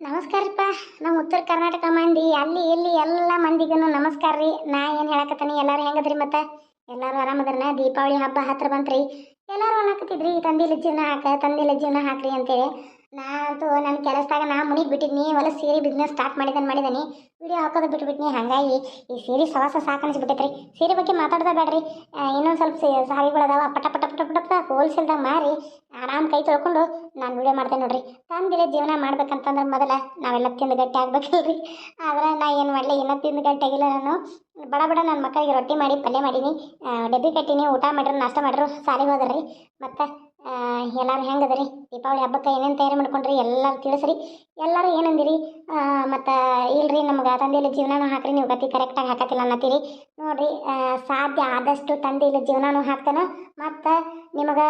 ನಮಸ್ಕಾರಪ್ಪ. ನಮ್ಮ ಉತ್ತರ ಕರ್ನಾಟಕ ಮಂದಿ, ಅಲ್ಲಿ ಇಲ್ಲಿ ಎಲ್ಲ ಮಂದಿಗೂ ನಮಸ್ಕಾರ ರೀ. ನಾ ಏನು ಹೇಳಕತ್ತೀನಿ, ಎಲ್ಲರೂ ಹೆಂಗದ್ರಿ ಮತ್ತೆ? ಎಲ್ಲರೂ ಆರಾಮದ್ರನ? ದೀಪಾವಳಿ ಹಬ್ಬ ಹತ್ರ ಬಂತ್ರಿ. ಎಲ್ಲರೂ ಅನ್ನಕತ್ತಿದ್ರಿ ತಂದಿಲ್ಲ ಜೀವನ ಹಾಕ ತಂದಿಲ್ಲ ಜೀವನ ಹಾಕ್ರಿ ಅಂತೇಳಿ. ನಾ ಅಂತೂ ನನ್ನ ಕೆಲಸದಾಗ ನಾ ಮುನಿಗೆ ಬಿಟ್ಟಿದ್ನಿ ಹೊಲ ಸೀರೆ ಬಿಸ್ನೆಸ್ ಸ್ಟಾರ್ಟ್ ಮಾಡಿದನ್ ಮಾಡಿದನಿ. ವಿಡಿಯೋ ಹಾಕೋದು ಬಿಟ್ಬಿಟ್ನಿ, ಹಾಗಾಗಿ ಈ ಸೀರೆ ಸವಾಸ ಸಾಕು ಅನಿಸ್ಬಿಟ್ಟೈತ್ರಿ. ಸೀರೆ ಬಗ್ಗೆ ಮಾತಾಡ್ದ ಬೇಡ್ರಿ ಇನ್ನೊಂದು ಸ್ವಲ್ಪ ಸಾರಿಗಳದಾವ ಪಟ ಪಟ ಪಟ ಪಟ ಹೋಲ್ಸೇಲ್ದಾಗ ಮಾರಿ ಆರಾಮ್ ಕೈ ತೊಳ್ಕೊಂಡು ನಾನು ವಿಡಿಯೋ ಮಾಡ್ತೇನೆ ನೋಡ್ರಿ. ತಂದಿಲ್ಲ ಜೀವನ ಮಾಡ್ಬೇಕಂತಂದ್ರೆ ಮೊದಲ ನಾವೆಲ್ಲ ತಿಂದು ಗಟ್ಟಿ ಆಗ್ಬೇಕಲ್ರಿ. ಆದ್ರೆ ನಾ ಏನು ಮಾಡಲಿ, ಇನ್ನೂ ತಿಂದು ಗಟ್ಟಿ ಆಗಿಲ್ಲ ನಾನು. ಬಡ ಬಡ ನನ್ನ ಮಕ್ಕಳಿಗೆ ರೊಟ್ಟಿ ಮಾಡಿ, ಪಲ್ಯ ಮಾಡೀನಿ. ಡಬ್ಬಿ ಕಟ್ಟೀನಿ, ಊಟ ಮಾಡಿರೋ, ನಾಷ್ಟ ಮಾಡಿರೋ, ಸಾಲಿಗೆ ಹೋದ್ರಿ. ಮತ್ತು ಎಲ್ಲರೂ ಹೆಂಗದ್ರಿ ದೀಪಾವಳಿ ಹಬ್ಬಕ್ಕೆ ಏನೇನು ತಯಾರಿ ಮಾಡ್ಕೊಂಡ್ರಿ ಎಲ್ಲರೂ ತಿಳಿಸ್ರಿ. ಎಲ್ಲರೂ ಏನಂದಿರಿ? ಮತ್ತು ಇಲ್ರಿ ನಮ್ಗೆ ತಂದೆಯಲ್ಲಿ ಜೀವನನೂ ಹಾಕ್ರಿ, ನೀವು ಗತಿ ಕರೆಕ್ಟಾಗಿ ಹಾಕತ್ತಿಲ್ಲ ಅನ್ನತ್ತೀರಿ. ನೋಡ್ರಿ ಸಾಧ್ಯ ಆದಷ್ಟು ತಂದೆಯಲ್ಲಿ ಜೀವನನೂ ಹಾಕ್ತಾನೆ, ಮತ್ತು ನಿಮಗೆ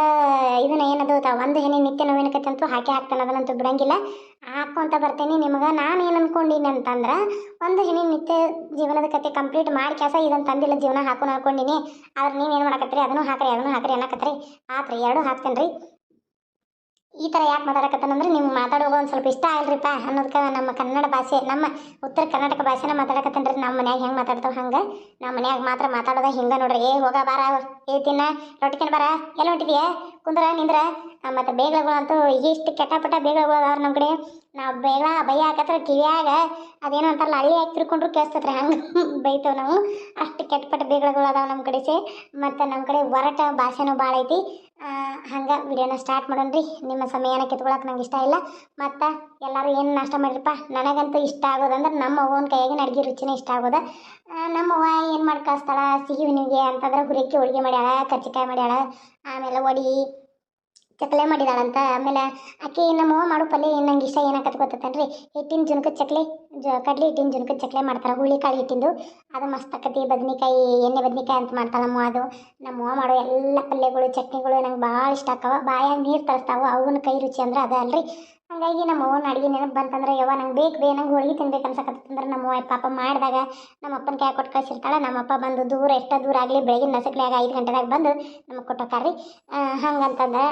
ಇದನ್ನ ಏನದು ಒಂದು ಹೆಣ್ಣು ನಿತ್ಯ ನೋವಿನ ಕತೆ ಅಂತೂ ಹಾಕಿ ಹಾಕ್ತಾನೆ, ಅದನ್ನಂತೂ ಬಿಡಂಗಿಲ್ಲ. ಹಾಕ್ಕೊಂತ ಬರ್ತೀನಿ, ನಿಮಗೆ ನಾನು ಏನು ಅನ್ಕೊಂಡಿನಿ ಅಂತಂದ್ರೆ, ಒಂದು ಹೆಣ್ಣಿನ ನಿತ್ಯ ಜೀವನದ ಕತೆ ಕಂಪ್ಲೀಟ್ ಮಾಡಿ ಕೆಲಸ ಇದನ್ನು ತಂದಿಲ್ಲ ಜೀವನ ಹಾಕೊಂಡು ಅನ್ಕೊಂಡಿನಿ. ಆದ್ರೆ ನೀವು ಏನು ಮಾಡಕತ್ರಿ ಅದನ್ನು ಹಾಕ್ರಿ ಅದನ್ನು ಹಾಕ್ರಿ ಅನ್ನಕತ್ರಿ ಆತ್ರಿ, ಎರಡು ಹಾಕ್ತೇನೆ ರೀ ಈ ಥರ ಯಾಕೆ ಮಾತಾಡಕತ್ತಾನಂದ್ರೆ ನಿಮ್ಗೆ ಮಾತಾಡೋದು ಒಂದು ಸ್ವಲ್ಪ ಇಷ್ಟ ಆಗಲ್ರಿಪ್ಪ ಅನ್ನೋದಕ್ಕೆ ನಮ್ಮ ಕನ್ನಡ ಭಾಷೆ, ನಮ್ಮ ಉತ್ತರ ಕರ್ನಾಟಕ ಭಾಷೆನ ಮಾತಾಡಕತ್ತೇನೆ ರೀ ನಮ್ಮ ಮನ್ಯಾಗ ಹೆಂಗೆ ಮಾತಾಡ್ತಾವೆ ಹಂಗೆ ನಮ್ಮ ಮನ್ಯಾಗ ಮಾತ್ರ ಮಾತಾಡೋದ ಹಿಂಗೆ ನೋಡ್ರಿ. ಏ ಹೋಗ ಬಾರ, ಏ ತಿನ್ನ ರೊಟ್ಟಿ ತಿನ್ನ ಬಾರ, ಎಲ್ಲ ಹೊಂಟಿದೀಯ? ಕುಂದ್ರ, ನಿಂದ್ರ. ಮತ್ತು ಬೇಗಗಳು ಅಂತೂ ಇಷ್ಟು ಕೆಟ್ಟಪಟ್ಟ ಬೇಗಳಗಳು ಅದಾವ್ರಿ ನಮ್ಮ ಕಡೆ. ನಾವು ಬೇಗ ಬೈ ಹಾಕತ್ರ ಕಿವಿಯಾಗ ಅದೇನು ಅಂತಾರಲ್ಲ ಅಳಿ ಹಾಕಿ ತಿರ್ಕೊಂಡ್ರು ಕೇಳಿಸ್ತತ್ರಿ ಹಂಗೆ ಬೈತೇವೆ ನಾವು. ಅಷ್ಟು ಕೆಟ್ಟಪಟ್ಟ ಬೇಗಗಳು ಅದಾವೆ ನಮ್ಮ ಕಡೆ ಸೇ. ಮತ್ತು ನಮ್ಮ ಕಡೆ ಒರಟ ಭಾಷೆನೂ ಭಾಳ ಐತಿ. ಹಂಗೆ ವಿಡಿಯೋನ ಸ್ಟಾರ್ಟ್ ಮಾಡೋಣ್ರಿ. ನಿಮ್ಮ ಸಮಯನ ಕಿತ್ಕೊಳಕ್ಕೆ ನಂಗೆ ಇಷ್ಟ ಇಲ್ಲ. ಮತ್ತು ಎಲ್ಲರೂ ಏನು ನಾಷ್ಟ ಮಾಡಿರಪ್ಪ? ನನಗಂತೂ ಇಷ್ಟ ಆಗೋದಂದ್ರೆ ನಮ್ಮ ಅವ್ವನ ಕೈಯಾಗಿನ ಅಡುಗೆ ರುಚಿನೇ ಇಷ್ಟ ಆಗೋದ. ನಮ್ಮ ಅವ್ವ ಏನು ಮಾಡಿ ಕಳಿಸ್ತಾಳ ಸಿಹಿ ನಿಮಗೆ ಅಂತಂದ್ರೆ ಹುರಿಕ್ಕಿ ಹೋಳಿಗೆ ಮಾಡ್ಯಾಳ ಕಜ್ಜಿಕಾಯಿ ಮಾಡ್ಯಾಳ, ಆಮೇಲೆ ವಡಿ, ಚಕ್ಲೆ ಮಾಡಿದಾಳಂತ. ಆಮೇಲೆ ಆಕೆ ನಮ್ಮವ್ವ ಮಾಡೋ ಪಲ್ಯ ನಂಗೆ ಇಷ್ಟ ಏನಕ್ಕೆ ಗೊತ್ತೈತೇನು ರೀ ಹಿಟ್ಟಿನ ಜುನಕ ಚಕ್ಲಿ. ಜ, ಕಡ್ಲಿ ಹಿಟ್ಟಿನ ಜುನ್ಕದ ಚಕ್ಲೆ ಮಾಡ್ತಾರೆ ಹುಳಿಕಾಳು ಹಿಟ್ಟಿಂದು. ಅದು ಮಸ್ತ್ ಆಕತಿ, ಬದನೆಕಾಯಿ, ಎಣ್ಣೆ ಬದನೆಕಾಯಿ ಅಂತ ಮಾಡ್ತಾಳೆ ನಮ್ಮ ಅದು. ನಮ್ಮವ್ವ ಮಾಡೋ ಎಲ್ಲ ಪಲ್ಯಗಳು, ಚಟ್ನಿಗಳು ನಂಗೆ ಭಾಳ ಇಷ್ಟ ಆಕವ ಬಾಯಾಗ ನೀರು ತರಿಸ್ತಾವ ಅವನ ಕೈ ರುಚಿ ಅಂದ್ರೆ ಅದ ಅಲ್ರಿ. ಹಾಗಾಗಿ ನಮ್ಮ ಅವ್ವನ ಅಡುಗೆ ನೆನಪು ಬಂತಂದ್ರೆ, ಯವ್ವ ನಂಗೆ ಬೇಕು ಬೇ, ನಂಗೆ ಹೋಳಿಗೆ ತಿನ್ಬೇಕು ಅನ್ಸಕತ್ತಂದ್ರೆ ನಮ್ಮ ಅವ್ವ ಪಾಪ ಮಾಡಿದಾಗ ನಮ್ಮ ಅಪ್ಪನ ಕೈ ಕೊಟ್ಟು ಕಳಿಸಿರ್ತಾಳೆ. ನಮ್ಮ ಅಪ್ಪ ಬಂದು ದೂರ, ಎಷ್ಟು ದೂರ ಆಗಲಿ ಬೆಳಗಿನ ನಸಕ್ಲಾಗ ಐದು ಗಂಟೆದಾಗ ಬಂದು ನಮಗೆ ಕೊಟ್ಟಕ್ಕಲ್ ರೀ ಹಂಗೆ ಅಂತಂದ್ರೆ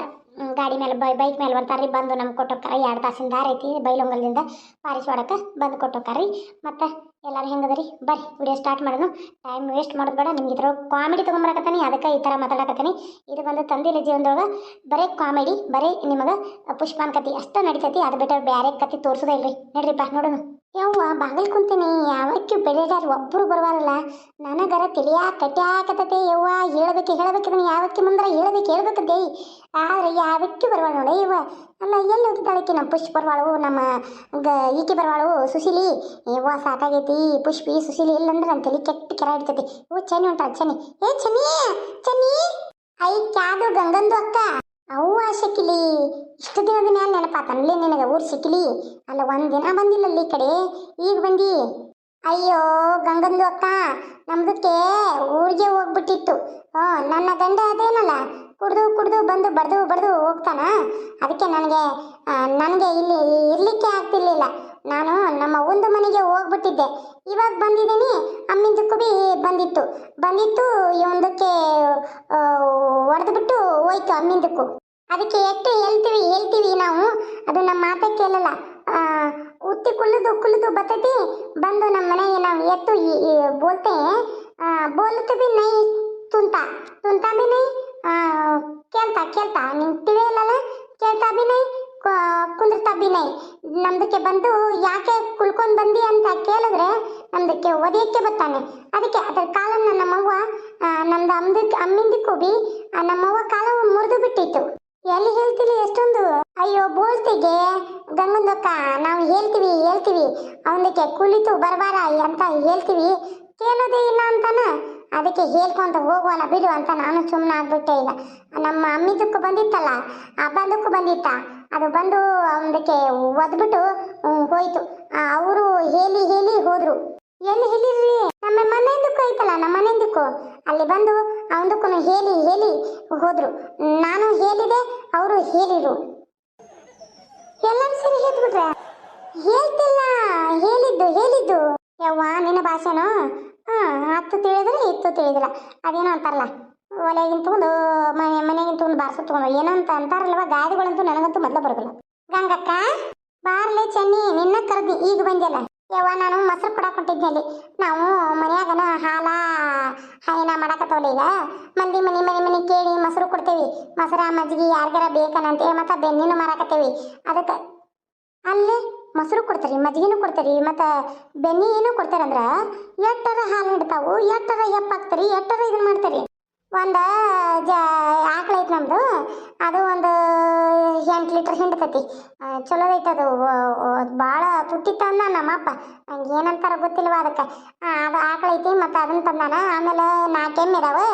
ಗಾಡಿ ಮೇಲೆ ಬೈಕ್ ಮೇಲೆ ಬರ್ತಾರ್ರಿ, ಬಂದು ನಮ್ಗೆ ಕೊಟ್ಟೋಕಾರ ಎರಡು ತಾಸಿನ ದಾರಿ ಐತಿ ಬೈಲೊಂಗಲ್ದಿಂದ ಪಾರಿಸ್ವಾಡಕ್ಕೆ ಬಂದು ಕೊಟ್ಟೋಕ್ಕಾರ್ರಿ ಮತ್ತು ಎಲ್ಲರೂ ಹೆಂಗದರಿ? ಬರ್ರಿ ವಿಡಿಯೋ ಸ್ಟಾರ್ಟ್ ಮಾಡೋದು. ಟೈಮ್ ವೇಸ್ಟ್ ಮಾಡೋದು ಬೇಡ. ನಿಮ್ಗೆ ಇದ್ರ ಕಾಮಿಡಿ ತೊಗೊಂಬರಕತ್ತೀನಿ. ಅದಕ್ಕೆ ಈ ಥರ ಮಾತಾಡಕತ್ತೀನಿ. ಇದು ಬಂದು ತಂದಿಲ್ಲ ಜೀವನದೊಳಗೆ. ಬರೇ ಕಾಮಿಡಿ ಬರೀ ನಿಮಗೆ ಪುಷ್ಪಾನ್ ಕತಿ ಅಷ್ಟ ನಡಿತೈತಿ. ಅದು ಬಿಟ್ಟರೆ ಬೇರೆ ಕತಿ ತೋರಿಸೋದೇ ಇಲ್ರಿ. ನೋಡ್ರಿಪ್ಪ, ನೋಡೋಣ. ಯವ್ವ, ಬಾಗಿಲ್ ಕುಂತೀನಿ. ಯಾವಕ್ಕೂ ಬೆಳೆದಾರ ಒಬ್ಬರು ಬರುವಾರಲ್ಲ ನನಗರ ತಿಳಿಯಾ ಕಟ್ಯಾಕತತೆ ಯವ್ವ. ಹೇಳ್ಬೇಕು ಹೇಳ್ಬೇಕಿದ್ರೆ ಯಾವಕ್ಕೆ ಹೇಳಬೇಕು ಹೇಳಬೇಕು ಹೇಳ್ಬೇಕದ್ದೇ ಆದ್ರೆ ಯಾವಕ್ಕೆ ಬರವಾಳ ನೋಡ ಯವ್ವ. ಅಲ್ಲ, ಎಲ್ಲಿ ಹೋಗಿದ್ದಾಳಕ್ಕೆ ನಮ್ಮ ಪುಷ್ಪ ಬರವಾಳು, ನಮ್ಮ ಗ, ಈಕೆ ಬರವಾಳು, ಸುಶೀಲಿ? ಯವ್ವ, ಸಾಕಾಗೈತಿ. ಪುಷ್ಪಿ, ಸುಶೀಲಿ ಇಲ್ಲಂದ್ರೆ ನನ್ನ ತಲೆ ಕೆಟ್ಟ ಕೆರ ಹಿಡ್ತೈತಿ. ಓ, ಚನ್ನಿ ಹೊಂಟಾಳ ಚನ್ನಿ. ಏ, ಚನ್ನಿ ಚನ್ನಿ. ಐ, ಕ್ಯಾದು ಗಂಗಂದು ಅಕ್ಕ. ಅವ್ವ ಶಕಿಲಿ, ಇಷ್ಟು ದಿನದ ಮ್ಯಾಲೆ ನೆನಪಾತನ್ಲಿ ನಿನಗೆ ಊರು ಸಿಕ್ಕಿಲಿ ಅಲ್ಲ, ಒಂದ್ ದಿನ ಬಂದಿಲ್ಲ ಅಲ್ಲಿ ಕಡೆ. ಈಗ ಬಂದಿ? ಅಯ್ಯೋ, ಗಂಗಂದು ಅಕ್ಕ ನಮ್ದಕ್ಕೆ ಊರಿಗೆ ಹೋಗ್ಬಿಟ್ಟಿತ್ತು. ನನ್ನ ಗಂಡ ಅದೇನಲ್ಲ, ಕುಡ್ದು ಕುಡ್ದು, ಬಂದು ಬಡ್ದು ಬಡ್ದು ಹೋಗ್ತಾನ. ಅದಕ್ಕೆ ನನಗೆ ನನಗೆ ಇಲ್ಲಿ ಇರ್ಲಿಕ್ಕೆ ಆಗ್ತಿರ್ಲಿಲ್ಲ. ನಾನು ನಮ್ಮ ಒಂದು ಮನೆಗೆ ಹೋಗ್ಬಿಟ್ಟಿದ್ದೆ. ಇವಾಗ ಬಂದಿದ್ದೀನಿ ಅಮ್ಮಿಂದಕ್ಕೂ ಕುಬಿ ಬಂದಿತ್ತು. ಬಂದಿತ್ತು ಇವೊಂದಕ್ಕೆ ಹೊಡೆದ್ಬಿಟ್ಟು ಹೋಯ್ತು ಅಮ್ಮಿಂದಕ್ಕೂ. ಅದಕ್ಕೆ ಎಷ್ಟು ಹೇಳ್ತೀವಿ ಹೇಳ್ತೀವಿ ನಾವು. ಅದು ನಮ್ಮ ಮಾತ ಕೇಳಲ್ಲ. ಉತ್ತಿ ಕುಲ್ಲದು ಕುಲ್ಲದು ಬತ್ತತಿ ಬಂದು ನಮ್ಮ ಮನೆಗೆ ನಾವು ಎತ್ತು ಬೋಲ್ತೆ. ಆ, ಬೋಲ್ತು ಬಿ ನೈ ತುಂತ. ತುಂತ ಬಿ ನೈ ಕೇಳ್ತಾ ಕೇಳ್ತಾ. ನಿಂಗೆ ತಿಳಿಯಲ್ಲ ಕೇಳ್ತಾ ಬಿ ನೈ ಕುಂದ್ರತಾ ಬಿ ನೈ. ನಮ್ದಕ್ಕೆ ಬಂದು ಯಾಕೆ ಕುಲ್ಕೊಂಡ್ ಬಂದಿ ಅಂತ ಕೇಳಿದ್ರೆ ನಮ್ದಕ್ಕೆ ಒದೆಯಕ್ಕೆ ಬರ್ತಾನೆ. ಅದಕ್ಕೆ ಅದ್ರ ಕಾಲನ್ನ ನಮ್ಮವ್ವ ನಮ್ದು ಅಮ್ದಕ್ಕೆ ಅಮ್ಮಿಂದಕ್ಕೂ ಬಿ ನಮ್ಮವ್ವ ಕಾಲ ಮುರಿದು ಬಿಟ್ಟಿತ್ತು. ಎಲ್ಲಿ ಹೇಳ್ತೀನಿ ಎಷ್ಟೊಂದು? ಅಯ್ಯೋ ಬೋಲ್ತಿಗೆ ಗಂಗಂದಕ್ಕ, ನಾವು ಹೇಳ್ತೀವಿ ಹೇಳ್ತೀವಿ. ಅವನಿಗೆ ಕುಳಿತು ಬರಬಾರ ಅಂತ ಹೇಳ್ತೀವಿ. ಕೇಳೋದೇ ಇಲ್ಲ ಅಂತಾನ. ಅದಕ್ಕೆ ಹೇಳ್ಕೊಂತ ಹೋಗುವಲ್ಲ ಬಿಡು ಅಂತ ನಾನು ಸುಮ್ಮನೆ ಆಗ್ಬಿಟ್ಟೆ ಈಗ. ನಮ್ಮ ಅಮ್ಮಿದಕ್ಕೂ ಬಂದಿತ್ತಲ್ಲ, ಆ ಬಂದಿತ್ತಾ. ಅದು ಬಂದು ಅವನಿಗೆ ಒದ್ಬಿಟ್ಟು ಹೋಯ್ತು. ಅವರು ಹೇಳಿ ಹೇಳಿ ಹೋದ್ರು. ಎಲ್ಲಿ ಹೇಳಿರ್ರಿ ನಮ್ಮ ಮನೆಯಿಂದಕ್ಕೂ ಐತಲ್ಲ, ನಮ್ಮ ಮನೆಯಿಂದಕ್ಕೂ. ಅಲ್ಲಿ ಬಂದು ಅವನದಕ್ಕೂ ಹೇಳಿ ಹೇಳಿ ಹೋದ್ರು. ನಾನು ಹೇಳಿದೆ, ಅವರು ಹೇಳಿರು ಎಲ್ಲರೂ ಸರಿ ಹೇಳ್ಬಿಟ್ರೆ? ಹೇಳ್ತಿಲ್ಲ, ಹೇಳಿದ್ದು ಹೇಳಿದ್ದು. ಯವ್ವ, ನಿನ್ನ ಭಾಷೆನೋ? ಹಾಂ, ಹತ್ತು ತಿಳಿದ್ರೆ ಇತ್ತು ತಿಳಿದಿಲ್ಲ. ಅದೇನೋ ಅಂತಾರಲ್ಲ ಒಲೆಗಿನ ತಗೊಂಡು, ಮನೆ ಮನೆಗಿನ ತಗೊಂಡು ಬಾರ್ಸು ತಗೊಂಡು ಏನೋ ಅಂತ ಅಂತಾರಲ್ವ ಗಾದಿಗಳಂತೂ ನನಗಂತೂ ಮೊದಲು ಬರೋದಿಲ್ಲ. ಗಂಗಕ್ಕ, ಬಾರ್ಲೆ ಚೆನ್ನಿ, ನಿನ್ನ ಕರೆದಿ, ಈಗ ಬಂದೆಲ್ಲ ಯವ್ವ, ನಾನು ಮೊಸರು ಕೊಡಕ್ಕೆ ಹೊಂಟಿದ್ನಲ್ಲಿ ನಾವು ಮನ್ಯಾಗನ ಹಾಲ ಹಾಯಿನ ಮಾಡಕತ್ತವಲ್ಲ ಈಗ. ಮಂದಿ ಮನೆ ಮನೆ ಮನೆ ಕೇಳಿ ಮೊಸರು ಕೊಡ್ತೇವಿ. ಮೊಸರ ಮಜ್ಜಿಗೆ ಯಾರಿಗಾರ ಬೇಕನಂತೇಳಿ ಮತ್ತೆ ಬೆನ್ನಿನ ಮಾರಾಕತ್ತೇವಿ. ಅದಕ್ಕೆ ಅಲ್ಲಿ ಮೊಸರು ಕೊಡ್ತಾರೆ ಮಜ್ಜಿಗೆನೂ ಕೊಡ್ತಾರಿ, ಮತ್ತು ಏನು ಕೊಡ್ತಾರಂದ್ರ ಎಟ್ಟರ ಹಾಲು ಹಿಡ್ತಾವು? ಎಟ್ಟರ ಎಪ್ಪ ಹಾಕ್ತಾರಿ? ಎಟ್ಟರ ಇದನ್ನ ಮಾಡ್ತಾರಿ? ಒಂದು ಜ ಆಕಳ ಐತೆ ನಮ್ಮದು ಅದು ಒಂದು ಎಂಟು ಲೀಟ್ರ್ ಹಿಂಡ್ತತಿ ಚಲೋ ಐತೆ ಅದು. ಭಾಳ ತುಟ್ಟಿತ್ತ ನಮ್ಮಪ್ಪ ನಂಗೆ ಏನಂತಾರ ಗೊತ್ತಿಲ್ವ ಅದಕ್ಕೆ. ಅದು ಆಕಳ ಐತಿ ಮತ್ತು ಅದನ್ನ ತಂದಾನ. ಆಮೇಲೆ ನಾಲ್ಕು ಎಮ್ಮೆ ಇದಾವೆ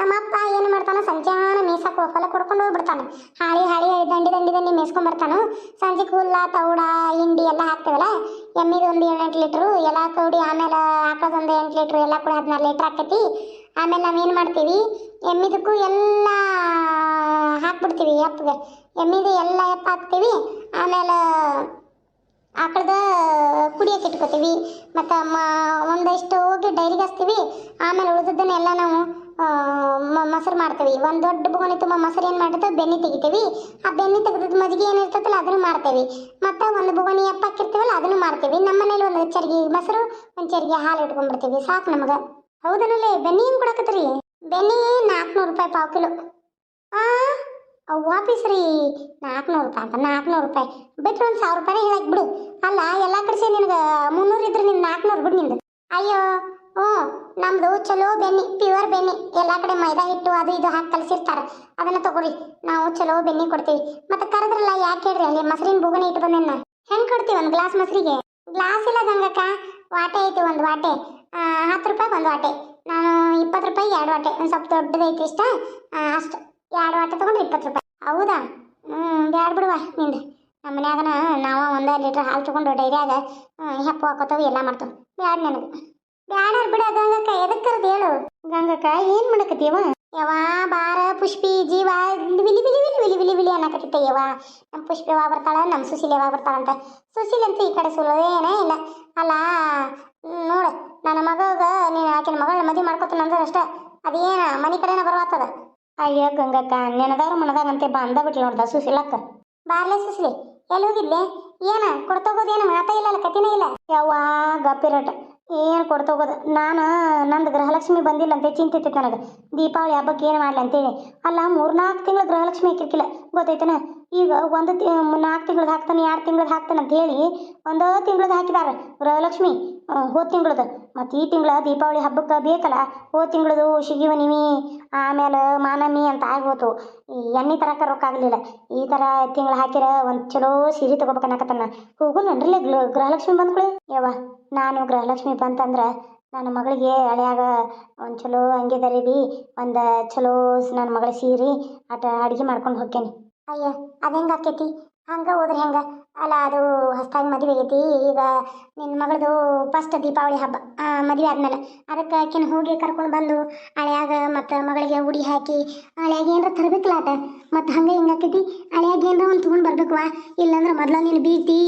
ನಮ್ಮಪ್ಪ ಏನು ಮಾಡ್ತಾನೆ ಸಂಜಾನ ಮೇಸಕ್ಕೆ ಹೊಲ ಕೊಡ್ಕೊಂಡು ಹೋಗ್ಬಿಡ್ತಾನೆ. ಹಾಳಿ ಹಾಳಿ ದಂಡಿ ದಂಡಿ ದಂಡಿ ಮೇಸ್ಕೊಂಡ್ ಬರ್ತಾನು. ಸಂಜೆಗೆ ಹುಲ್ಲ ತೌಡ, ಹಿಂಡಿ ಎಲ್ಲ ಹಾಕ್ತೇವಲ್ಲ. ಎಮ್ಮಿದು ಒಂದು ಏಳೆಂಟು ಲೀಟ್ರು, ಎಲ್ಲ ಕೂಡಿ, ಆಮೇಲೆ ಆಕಳದೊಂದು ಎಂಟು ಲೀಟ್ರು, ಎಲ್ಲ ಕೂಡ ಹದಿನಾರು ಲೀಟ್ರ್ ಆಕೈತಿ ಆಮೇಲೆ ನಾವೇನು ಮಾಡ್ತೀವಿ? ಎಮ್ಮಿದಕ್ಕೂ ಎಲ್ಲ ಹಾಕ್ಬಿಡ್ತೀವಿ ಎಪ್ಪಗೆ ಎಮ್ಮಿದು ಎಲ್ಲ ಎಪ್ಪ ಹಾಕ್ತೀವಿ. ಆಮೇಲೆ ಆಕಳದ ಕುಡಿಯೋಕೆ ಇಟ್ಕೋತೀವಿ. ಮತ್ತು ಒಂದಷ್ಟು ಹೋಗಿ ಡೈರಿಗೆ ಹಚ್ತೀವಿ. ಆಮೇಲೆ ಉಳಿದದ್ದನ್ನೆಲ್ಲ ನಾವು ಮೊಸರು ಮಾಡ್ತೀವಿ. ಒಂದು ದೊಡ್ಡ ಬುಗೋನಿ ತುಂಬ ಮೊಸರು ಏನು ಮಾಡಿರ್ತೇವೆ? ಬೆನ್ನಿ ತೆಗಿತೀವಿ. ಆ ಬೆನ್ನಿ ತೆಗೆದ ಮಜ್ಜಿಗೆ ಏನಿರ್ತೈತಲ್ಲ ಅದನ್ನು ಮಾಡ್ತೇವೆ. ಮತ್ತು ಒಂದು ಬುಗೋನಿ ಎಪ್ಪ ಹಾಕಿರ್ತೀವಲ್ಲ, ಅದನ್ನು ಮಾಡ್ತೀವಿ. ನಮ್ಮ ಮನೇಲಿ ಒಂದು ಚರ್ಗಿ ಮೊಸರು, ಒಂದು ಚರ್ಗಿ ಹಾಲು ಇಟ್ಕೊಂಡ್ಬಿಡ್ತೀವಿ. ಸಾಕು ನಮಗೆ. ಹೌದನಲ್ಲಿ ಬೆನ್ನಿ ಏನ್ ಕೊಡಕತ್ತೀರಿ? ಬೆನ್ನಿ ನಾಲ್ಕುನೂರು ರೂಪಾಯಿ ಪಾವು ಕಿಲೋ. ಆ ವಾಪಸ್ ರೀ. ನಾಲ್ಕುನೂರು ರೂಪಾಯಿ ಅಂತ ನಾಲ್ಕುನೂರು ರೂಪಾಯಿ. ಬಿಟ್ರೆ ಒಂದು ಸಾವಿರ ರೂಪಾಯಿ ಹೇಳಕ್ ಬಿಡು. ಅಲ್ಲ, ಎಲ್ಲ ಕಡೆ ನಿನಗೆ ಮುನ್ನೂರು ಇದ್ರೆ ನಿನ್ನ ನಾಲ್ಕುನೂರು ಬಿಡು ನಿಂದು. ಅಯ್ಯೋ, ಹ್ಞೂ, ನಮ್ದು ಚಲೋ ಬೆನ್ನಿ ಪ್ಯೂರ್ ಬೆನ್ನಿ. ಎಲ್ಲ ಕಡೆ ಮೈದಾ ಹಿಟ್ಟು ಅದು ಇದು ಹಾಕಿ ಕಲಿಸಿರ್ತಾರೆ. ಅದನ್ನ ತಗೋರಿ ನಾವು ಚಲೋ ಬೆನ್ನಿ ಕೊಡ್ತೀವಿ. ಮತ್ತೆ ಕರೆದ್ರಲ್ಲ, ಯಾಕೆ ಹೇಳ್ರಿ? ಅಲ್ಲಿ ಮೊಸರಿನ ಬುಗಣಿ ಇಟ್ಟು ಬಂದೇನ ಹೆಂಗೆ ಕೊಡ್ತೀವಿ ಒಂದು ಗ್ಲಾಸ್ ಮೊಸರಿಗೆ? ಗ್ಲಾಸ್ ಇಲ್ಲ ಗಂಗಕ್ಕ. ವಾಟೆ ಐತಿ ಒಂದು ವಾಟೆ. ಹತ್ತು ರೂಪಾಯಿ ಒಂದು ವಾಟೆ ನಾನು ಇಪ್ಪತ್ತು ರೂಪಾಯಿ, ಎರಡು ವಾಟೆ ಒಂದು ಸ್ವಲ್ಪ ದೊಡ್ಡದೈತೆ ಇಷ್ಟ. ಅಷ್ಟು. ಎರಡು ವಾಟೆ ತೊಗೊಂಡ್ರೆ ಇಪ್ಪತ್ತು ರೂಪಾಯಿ. ಹೌದಾ? ಹ್ಞೂ ಬ್ಯಾಡ ಬಿಡುವ ನಿಂದು. ನಮ್ಮ ಮನ್ಯಾಗನ ನಾವು ಒಂದು ಲೀಟ್ರ್ ಹಾಲು ತೊಗೊಂಡು ಡೈರಿಯಾಗ ಹೆಪ್ಪು ಹಾಕೋತಾವೆ, ಎಲ್ಲ ಮಾಡ್ತಾವ. ಬ್ಯಾಡ ನನಗೆ. ಬ್ಯಾಡ ಬಿಡ ಗಂಗಕ್ಕ. ಎದಕ್ಕೆ ಕರ್ದು ಹೇಳು? ಗಂಗಕ್ಕ, ಏನು ಮಾಡಕತ್ತೀವ ಯವಾ ಬಾರ ಪುಷ್ಪಿ ಜೀವ. ವಿಲಿ ವಿಲಿ ವಿಲಿ ವಿಲಿ ವಿಲಿ ವಿಲಿ ಅನ್ನಕತ್ತಿತ್ತ ಯವ ನಮ್ಮ ಪುಷ್ಪಿ ಯಾವಾಗ ಬರ್ತಾಳ ನಮ್ಮ ಸುಶೀಲ್ ಯಾವಾಗ ಬರ್ತಾಳಂತ. ಸುಶೀಲ್ ಅಂತೂ ಈ ಕಡೆ ಸುಲೋದೇನೇ ಇಲ್ಲ. ಅಲ್ಲ ನೋಡು. ನನ್ನ ಮಗಾಗ ನೀನು ಆಕಿನ ಮಗಳ ಮದುವೆ ಮಾಡ್ಕೊತೀನಿ ಅಂದ್ರೆ ಅಷ್ಟೇ. ಅದೇನ ಮನೆ ಕಡೆನ ಬರವಾತದ? ಅಯ್ಯೋ ಗಂಗಕ್ಕ ನೆನದಾರು ಮನದಾಗಂತೆ ಬಂದ ಬಿಟ್ಲು ನೋಡ್ದ ಸುಶೀಲಕ್ಕ ಬಾರ್ಲೆ ಸುಶೀಲಿ ಎಲ್ಲಿ ಹೋಗಿದ್ಲೆ? ಏನ ಕೊಡ್ತೋಗೋದೇನು ಮಾತಾ ಇಲ್ಲ ಕತಿನೇ ಇಲ್ಲ? ಯಾವ ಗಪ್ಪಿರಟ. ಏನು ಕೊಡ್ತೋಗೋದು ನಾನು ನಂದು ಗೃಹಲಕ್ಷ್ಮಿ ಬಂದಿಲ್ಲ ಅಂತ ಚಿಂತಿತ್ತು ನನಗೆ. ದೀಪಾವಳಿ ಹಬ್ಬಕ್ಕೆ ಏನು ಮಾಡ್ಲಿ ಅಂತೇಳಿ ಅಲ್ಲ ಮೂರ್ನಾಲ್ಕು ತಿಂಗಳು ಗೃಹಲಕ್ಷ್ಮಿ ಹಾಕಿರ್ಕಿಲ್ಲ ಗೊತ್ತೈತನ? ಈಗ ಒಂದು ತಿ ನಾಲ್ಕು ತಿಂಗ್ಳದ್ದು ಹಾಕ್ತಾನೆ, ಎರಡು ತಿಂಗಳದ್ದು ಹಾಕ್ತಾನೆ ಅಂತ ಹೇಳಿ ಒಂದು ತಿಂಗಳದ್ದು ಹಾಕಿದಾರೆ. ಗೃಹಲಕ್ಷ್ಮಿ ಹೋದ ತಿಂಗಳದ್ದು ಮತ್ತು ಈ ತಿಂಗಳ ದೀಪಾವಳಿ ಹಬ್ಬಕ್ಕೆ ಬೇಕಲ್ಲ, ಹೋದ ತಿಂಗಳದು ಶಿಗಿವನಿಮಿ ಆಮೇಲೆ ಮಾನಮಿ ಅಂತ ಆಗ್ಬೋತು ಈ ಎಣ್ಣೆ ತರಕ ರೊಕ್ಕ ಆಗಲಿಲ್ಲ. ಈ ಥರ ತಿಂಗಳು ಹಾಕಿರ ಒಂದು ಚಲೋ ಸೀರೆ ತೊಗೋಬೇಕನ್ನಕತ್ತನ ಹೋಗು ನನ್ರಲ್ಲೇ ಗೃಹಲಕ್ಷ್ಮಿ ಬಂದ್ಕೊಳ್ಳಿ ಯವ್ವ, ನಾನು ಗೃಹಲಕ್ಷ್ಮಿ ಬಂತಂದ್ರೆ ನನ್ನ ಮಗಳಿಗೆ ಹಳೆಯಾಗ ಒಂದು ಚಲೋ ಅಂಗಿ ದರಿಬಿ, ಒಂದು ಚಲೋ ನನ್ನ ಮಗಳ ಸೀರೆ ಆಟ, ಅಡುಗೆ ಮಾಡ್ಕೊಂಡು ಹೋಗ್ತೇನೆ. ಅಯ್ಯ ಅದು ಹೆಂಗೆ ಆಕೈತಿ? ಹಂಗೆ ಹೋದ್ರೆ ಹೆಂಗೆ? ಅಲ್ಲ, ಅದು ಹೊಸ್ದಾಗಿ ಮದುವೆ ಆಗೈತಿ. ಈಗ ನಿನ್ನ ಮಗಳದು ಫಸ್ಟ್ ದೀಪಾವಳಿ ಹಬ್ಬ ಮದುವೆ ಆದ್ಮೇಲೆ. ಅದಕ್ಕೆ ಆಕಿನ ಹೋಗಿ ಕರ್ಕೊಂಡು ಬಂದು ಹಳೆಯಾಗ ಮತ್ತು ಮಗಳಿಗೆ ಉಡಿ ಹಾಕಿ, ಹಳೆಯಾಗ ಏನಾರ ತರಬೇಕಲ್ಲ ಆಟ ಮತ್ತು ಹಂಗೆ ಹಿಂಗೆ ಆಕೈತಿ? ಹಳೆಯಾಗ ಏನಾರ ಒಂದು ತೊಗೊಂಡು ಬರ್ಬೇಕವ ಇಲ್ಲಾಂದ್ರೆ ಮೊದಲ ನೀನು ಬೀಟಿ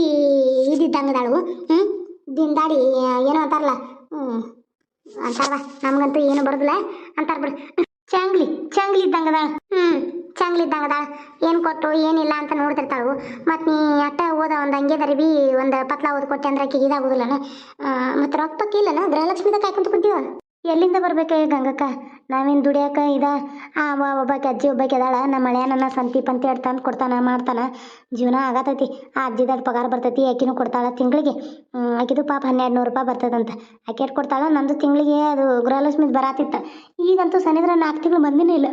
ಇದ್ದಿದ್ದಂಗದಾಳು ಹ್ಞೂ ದಿಂದಾಡಿ ಏನೋ ಅಂತಾರಲ್ಲ ಹ್ಞೂ ಅಂತಾರವ ನಮಗಂತೂ ಏನು ಬರೋದಿಲ್ಲ, ಅಂತಾರ ಬಿಡು. ಚಂಗ್ಲಿ ಚಂಗ್ಲಿ ಇದ್ದಂಗದ ಇದ್ದಾಗ ಇದ್ದಂಗದ ಏನು ಕೊಟ್ಟು, ಏನಿಲ್ಲ ಅಂತ ನೋಡ್ತಿರ್ತಾಳು. ಮತ್ತು ನೀ ಅಟ್ಟ ಓದ ಒಂದು ಹಂಗೆ ದರಿಬಿ ಒಂದು ಪತ್ಲ ಓದ್ ಕೊಟ್ಟೆ ಅಂದ್ರೆ ಆಕೆಗೆ ಇದಾಗೋದಿಲ್ಲನ? ಮತ್ತು ರೊಕ್ಕ ಇಲ್ಲನ? ಗೃಹಲಕ್ಷ್ಮಿದ ಕಾಯ್ಕೊಂತ ಕುಂತೀವ ಎಲ್ಲಿಂದ ಬರ್ಬೇಕ ಗಂಗಕ್ಕ ನಾವೇನು ದುಡಿಯಾಕ ಇದ? ಆ ಒಬ್ಬಾಕಿ ಅಜ್ಜಿ ಒಬ್ಬಾಕಿ ಅದಾಳ. ನಮ್ಮ ಮಳೆಯ ನನ್ನ ಸಂತಿ ಪಂತಿ ಎರಡು ತಂದು ಕೊಡ್ತಾನ, ಮಾಡ್ತಾನ. ಜೀವನ ಆಗತೈತಿ. ಆ ಅಜ್ಜಿದಾಡ್ ಪಗಾರ ಬರ್ತೈತಿ, ಆಕಿನೂ ಕೊಡ್ತಾಳ ತಿಂಗಳಿಗೆ. ಆಕಿದು ಪಾಪ ಹನ್ನೆರಡು ನೂರು ರೂಪಾಯಿ ಬರ್ತದಂತ. ಆಕೆ ಕೊಡ್ತಾಳ? ನಂದು ತಿಂಗಳಿಗೆ ಅದು ಗೃಹಲಕ್ಷ್ಮಿದು ಬರಾತಿತ್ತ. ಈಗಂತೂ ಸನಿದ್ರ ನಾಲ್ಕು ತಿಂಗಳು ಬಂದಿನೇ ಇಲ್ಲ.